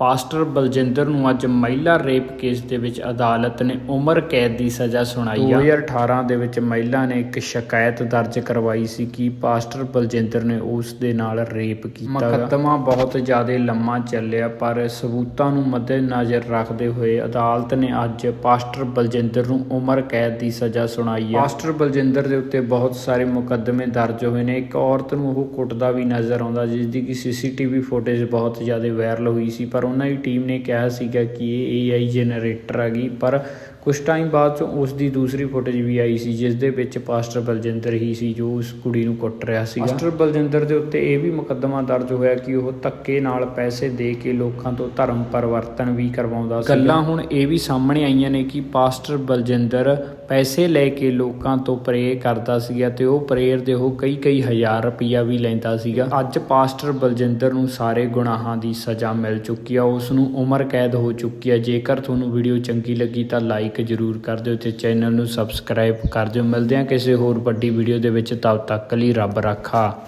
Pastor Baljinder ਨੂੰ ਅੱਜ ਮਹਿਲਾ ਰੇਪ ਕੇਸ ਦੇ ਵਿੱਚ ਅਦਾਲਤ ਨੇ ਉਮਰ ਕੈਦ ਦੀ ਸਜ਼ਾ ਸੁਣਾਈ ਆ। 2018 ਦੇ ਵਿੱਚ ਮਹਿਲਾ ਨੇ ਇੱਕ ਸ਼ਿਕਾਇਤ ਦਰਜ ਕਰਵਾਈ ਸੀ ਕਿ ਪਾਸਟਰ ਬਲਜਿੰਦਰ ਨੇ ਉਸ ਦੇ ਨਾਲ ਰੇਪ ਕੀਤਾ ਮੁਕੱਦਮਾ ਬਹੁਤ ਜ਼ਿਆਦਾ ਲੰਮਾ ਚੱਲਿਆ ਪਰ ਸਬੂਤਾਂ ਨੂੰ ਮੱਦੇਨਜ਼ਰ ਰੱਖਦੇ ਹੋਏ ਅਦਾਲਤ ਨੇ ਅੱਜ ਪਾਸਟਰ ਬਲਜਿੰਦਰ ਨੂੰ ਉਮਰ ਕੈਦ ਦੀ ਸਜ਼ਾ ਸੁਣਾਈ ਹੈ ਪਾਸਟਰ ਬਲਜਿੰਦਰ ਦੇ ਉੱਤੇ ਬਹੁਤ ਸਾਰੇ ਮੁਕੱਦਮੇ ਦਰਜ ਹੋਏ ਨੇ। ਇੱਕ ਔਰਤ ਨੂੰ ਉਹ ਕੁੱਟਦਾ ਵੀ ਨਜ਼ਰ ਆਉਂਦਾ ਜਿਸ ਦੀ ਕਿ ਸੀਸੀਟੀਵੀ ਫੁਟੇਜ ਬਹੁਤ ਜ਼ਿਆਦਾ ਵਾਇਰਲ ਹੋਈ ਸੀ ਪਰ ਉਹਨਾਂ ਦੀ ਟੀਮ ਨੇ ਕਿਹਾ ਸੀਗਾ ਕਿ ਇਹ AI ਜਨਰੇਟਰ ਹੈਗੀ ਪਰ ਕੁਝ ਟਾਈਮ ਬਾਅਦ ਚ ਉਸ ਦੀ ਦੂਸਰੀ ਫੁਟੇਜ ਵੀ ਆਈ ਸੀ ਜਿਸ ਦੇ ਵਿੱਚ ਪਾਸਟਰ ਬਲਜਿੰਦਰ ਹੀ ਸੀ ਜੋ ਉਸ ਕੁੜੀ ਨੂੰ ਕੁੱਟ ਰਿਹਾ ਸੀ ਪਾਸਟਰ ਬਲਜਿੰਦਰ ਦੇ ਉੱਤੇ ਇਹ ਵੀ ਮੁਕੱਦਮਾ ਦਰਜ ਹੋਇਆ ਕਿ ਉਹ ਧੱਕੇ ਨਾਲ ਪੈਸੇ ਦੇ ਕੇ ਲੋਕਾਂ ਤੋਂ ਧਰਮ ਪਰਿਵਰਤਨ ਵੀ ਕਰਵਾਉਂਦਾ ਸੀ ਗੱਲਾਂ ਹੁਣ ਇਹ ਵੀ ਸਾਹਮਣੇ ਆਈਆਂ ਨੇ ਕਿ ਪਾਸਟਰ ਬਲਜਿੰਦਰ ਪੈਸੇ ਲੈ ਕੇ ਲੋਕਾਂ ਤੋਂ ਪ੍ਰੇਅਰ ਕਰਦਾ ਸੀਗਾ ਤੇ ਉਹ ਪ੍ਰੇਅਰ ਦੇ ਉਹ ਕਈ ਕਈ ਹਜ਼ਾਰ ਰੁਪਈਆ ਵੀ ਲੈਂਦਾ ਸੀਗਾ। ਅੱਜ ਪਾਸਟਰ ਬਲਜਿੰਦਰ ਨੂੰ ਸਾਰੇ ਗੁਨਾਹਾਂ ਦੀ ਸਜ਼ਾ ਮਿਲ ਚੁੱਕੀ ਆ ਉਸ ਨੂੰ ਉਮਰ ਕੈਦ ਹੋ ਚੁੱਕੀ ਹੈ। ਜੇਕਰ ਤੁਹਾਨੂੰ ਵੀਡੀਓ ਚੰਗੀ ਲੱਗੀ ਤਾਂ ਲਾਈਕ ਜ਼ਰੂਰ ਕਰ ਦਿਓ ਤੇ ਚੈਨਲ ਨੂੰ ਸਬਸਕ੍ਰਾਈਬ ਕਰ ਦਿਓ। ਮਿਲਦੇ ਹਾਂ ਕਿਸੇ ਹੋਰ ਵੱਡੀ ਵੀਡੀਓ ਦੇ ਵਿੱਚ। ਤਦ ਤੱਕ ਲਈ ਰੱਬ ਰਾਖਾ।